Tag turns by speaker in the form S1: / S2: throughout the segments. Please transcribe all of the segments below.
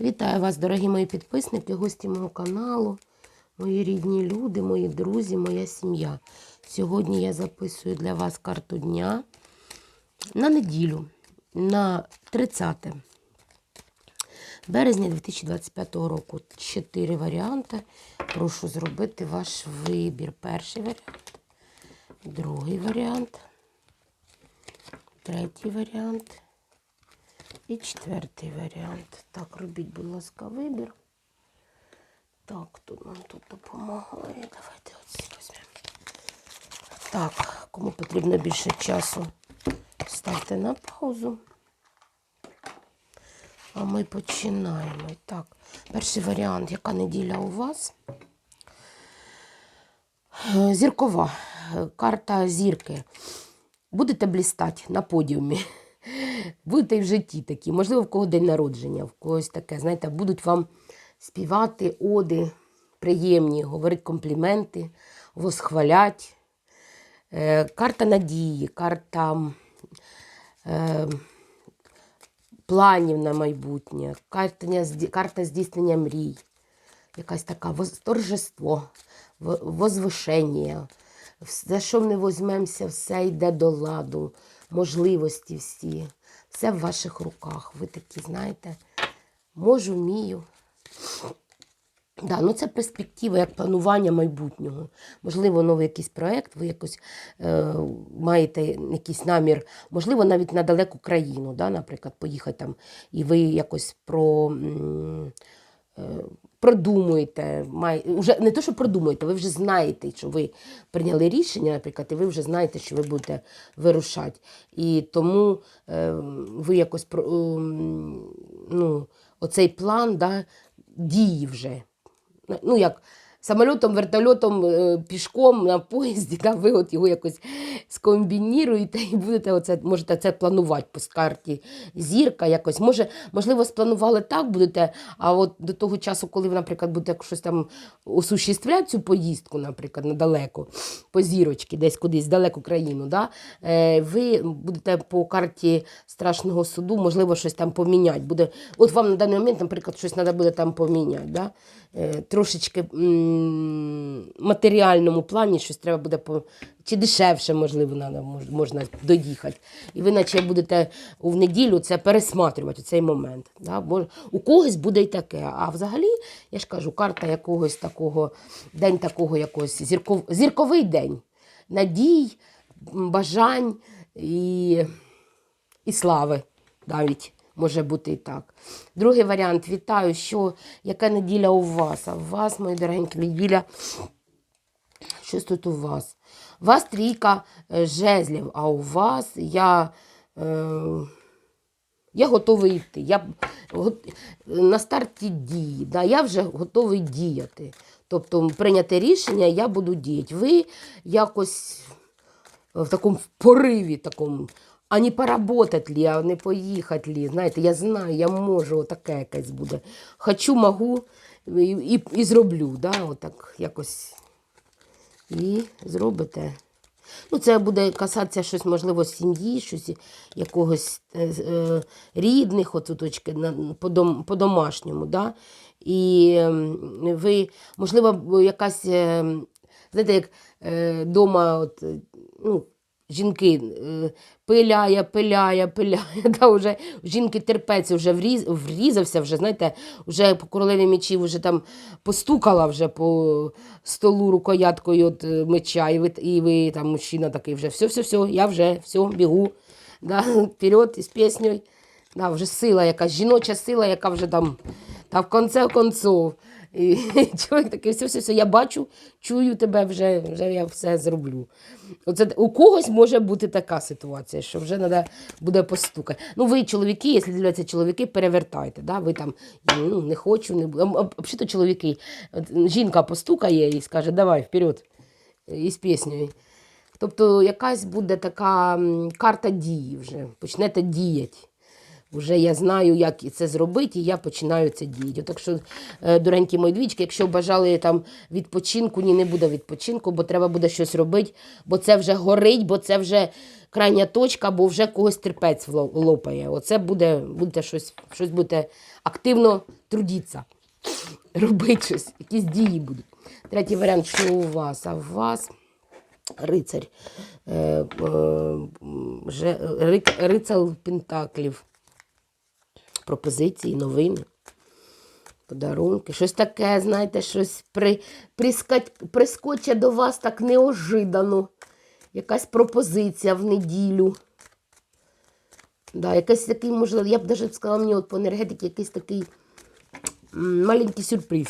S1: Вітаю вас, дорогі мої підписники, гості мого каналу, мої рідні люди, мої друзі, моя сім'я. Сьогодні я записую для вас карту дня на неділю, на 30 березня 2025 року. Чотири варіанти. Прошу зробити ваш вибір. Перший варіант, другий варіант, третій варіант. І четвертий варіант. Так, робіть, будь ласка, вибір. Так, тут нам тут допомагає. Давайте оці візьмемо. Так, кому потрібно більше часу, ставте на паузу. А ми починаємо. Так, перший варіант, яка неділя у вас? Зіркова. Е, Карта зірки. Будете блістати на подіумі. Будете і в житті такі. Можливо, в кого день народження, в когось таке. Знаєте, будуть вам співати оди приємні, говорити компліменти, восхвалять. Е, карта надії, карта е, планів на майбутнє, карта, карта здійснення мрій. Якась така торжество, возвишення. За що не возьмемося, все йде до ладу, можливості всі. Все в ваших руках. Ви такі, знаєте, можу, вмію. Да, ну це перспектива, як планування майбутнього. Можливо, новий якийсь проєкт, ви якось е, маєте якийсь намір, можливо, навіть на далеку країну, да, наприклад, поїхати там, і ви якось про. е, Продумуєте, май... уже не те, що продумуєте, ви вже знаєте, що ви прийняли рішення, наприклад, і ви вже знаєте, що ви будете вирушати. І тому е, ви якось ем, ну, оцей план да, дії вже ну як самольотом, вертольотом, е, пішком на поїзді, да, ви от його якось скомбініруєте і будете оце, можете це планувати по карті зірка якось. Може, можливо, спланували так будете, а от до того часу, коли ви, наприклад, будете щось там осуществляти цю поїздку, наприклад, надалеко, по зірочці, десь кудись, далеку країну, да, е, ви будете по карті страшного суду, можливо, щось там поміняти. Буде, от вам на даний момент, наприклад, щось треба буде там поміняти. Да? Е, трошечки матеріальному плані щось треба буде по. Чи дешевше, можливо, можна доїхати. І ви наче будете в неділю це пересматрювати цей момент. Да? У когось буде і таке. А взагалі, я ж кажу, карта якогось такого, день такого якогось зірков, зірковий день. Надій, бажань і, і слави навіть. Може бути і так. Другий варіант. Вітаю, що яка неділя у вас? А у вас, мої дорогенькі, неділя. Щось тут у вас. У вас трійка е, жезлів, а у вас я. Е, я готовий йти. Я на старті дії. Да, я вже готовий діяти. Тобто прийняти рішення, я буду діяти. Ви якось в такому пориві, такому, а не поработать ли, а не поїхати ли. Знаєте, я знаю, я можу, таке якесь буде. Хочу, можу і, і, і зроблю. Да, отак якось. І зробите. Ну, це буде касатися щось, можливо, сім'ї, щось якогось е, е, рідних, от точки по, дом, по-домашньому. Да? І ем, ви, можливо, якась, е, знаєте, як е, дома, от, ну, жінки е, пиляє, пиляє, пиляє. Да, вже, жінки терпець вже вріз, врізався, вже, знаєте, вже по королеві мечів вже там постукала вже по столу рукояткою от е, меча, і ви, і ви там мужчина такий вже все, все, все, я вже все, бігу. Да, вперед із піснею. Да, вже сила якась, жіноча сила, яка вже там, та в конце концов. І чоловік такий, все, все, все, я бачу, чую тебе вже, вже я все зроблю. Оце, у когось може бути така ситуація, що вже треба буде постукати. Ну, ви, чоловіки, якщо дивляться чоловіки, перевертайте. Да? Ви там ну, не хочу, не буду. Взагалі чоловіки, от, жінка постукає і скаже, давай вперед, із піснею. Тобто якась буде така карта дії вже, почнете діяти. Вже я знаю, як це зробити, і я починаю це діяти. Так що, е, доренькі мої двічки, якщо бажали там відпочинку, ні, не буде відпочинку, бо треба буде щось робити, бо це вже горить, бо це вже крайня точка, бо вже когось терпець лопає. Оце буде, будете щось, щось будете активно трудіться, робити щось, якісь дії будуть. Третій варіант, що у вас? А у вас рицарь, е, е, м, рицар Пентаклів, пропозиції, новини подарунки. Щось таке, знаєте, щось при, прискоче до вас так неожиданно. Якась пропозиція в неділю. Да, якийсь такий, можливо, я б навіть сказала мені от по енергетиці якийсь такий маленький сюрприз.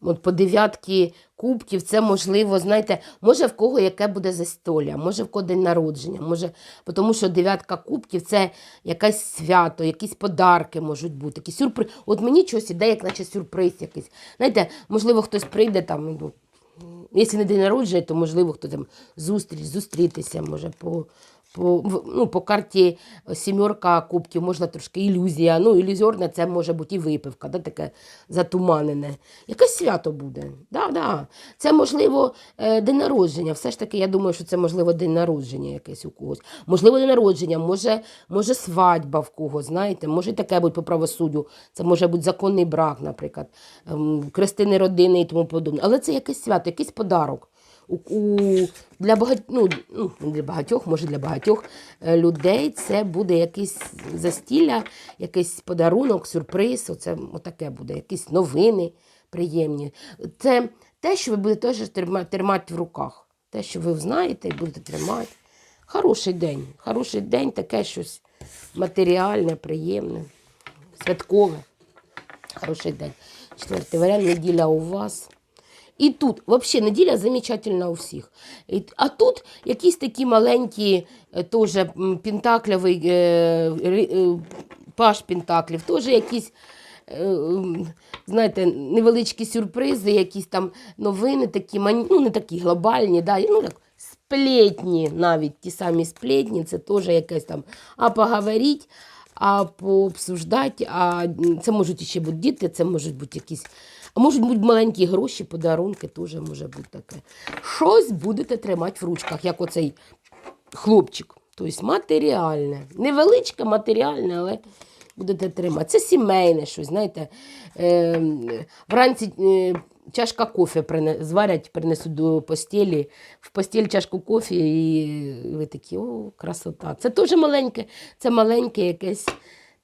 S1: От по дев'ятки кубків це можливо, знаєте, може в кого яке буде застолля, може в кого день народження, може, тому що дев'ятка кубків це якесь свято, якісь подарки можуть бути, якісь сюрприз. От мені щось іде, як наче сюрприз якийсь. Знаєте, можливо, хтось прийде там, ну, якщо не день народження, то можливо хто там зустріч, зустрітися, може по. По, ну, по карті сімерка кубків можна трошки ілюзія. Ну, ілюзорна це може бути і випивка, да, таке затуманене. Якесь свято буде. Да, да. Це можливо е, день народження. Все ж таки, я думаю, що це можливо день народження якесь у когось. Можливо, день народження, може, може свадьба в когось, знаєте, може таке бути по правосуддю. Це може бути законний брак, наприклад, ем, крестини родини і тому подобне. Але це якесь свято, якийсь подарок. У, у, для, багать, ну, ну, для багатьох, може для багатьох е, людей це буде якесь застілля, якийсь подарунок, сюрприз. Оце отаке буде, якісь новини приємні. Це те, що ви будете теж тримати в руках. Те, що ви знаєте і будете тримати. Хороший день. Хороший день, таке щось матеріальне, приємне, святкове. Хороший день. Четвертий варіант неділя у вас. І тут, взагалі, неділя замечательна у всіх. А тут якісь такі маленькі, е, теж пентаклевий, е, е, паш пентаклів, теж якісь, знаєте, невеличкі сюрпризи, якісь там новини такі, ну не такі глобальні, да, ну так, сплетні навіть, ті самі сплетні, це теж якесь там, а поговоріть, а пообсуждати, а це можуть ще бути діти, це можуть бути якісь, а можуть бути маленькі гроші, подарунки, теж може бути таке. Щось будете тримати в ручках, як оцей хлопчик. Тобто матеріальне. Невеличке, матеріальне, але будете тримати. Це сімейне щось, знаєте. Е, вранці е, чашка кофе прине, зварять, принесуть до постелі, в постіль чашку кофе, і ви такі, о, красота. Це теж маленьке, це маленьке якесь.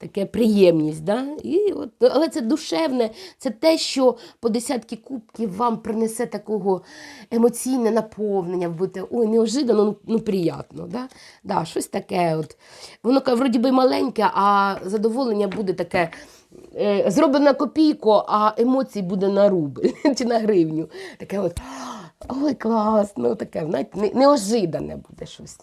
S1: Таке приємність, да? І от, але це душевне, це те, що по десятки кубків вам принесе такого емоційне наповнення, ви будете ой, неожиданно, ну, ну приємно. Да? Да, щось таке. От. Воно вроді би маленьке, а задоволення буде таке. Е, зроблено на копійку, а емоцій буде на рубль чи на гривню. Таке от, ой, класно, таке, знаєте, неожидане буде щось.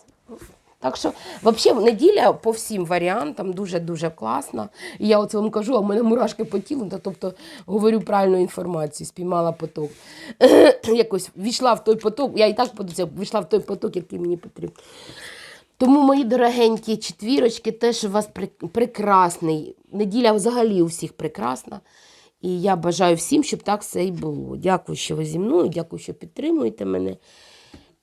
S1: Так що, взагалі, неділя по всім варіантам дуже-дуже класна. І я оце вам кажу, а в мене мурашки по тілу, тобто говорю правильну інформацію, спіймала поток. Якось війшла в той поток, я і так подивився, війшла в той поток, який мені потрібен. Тому, мої дорогенькі четвірочки, теж у вас прекрасний. Неділя взагалі у всіх прекрасна. І я бажаю всім, щоб так все і було. Дякую, що ви зі мною, дякую, що підтримуєте мене.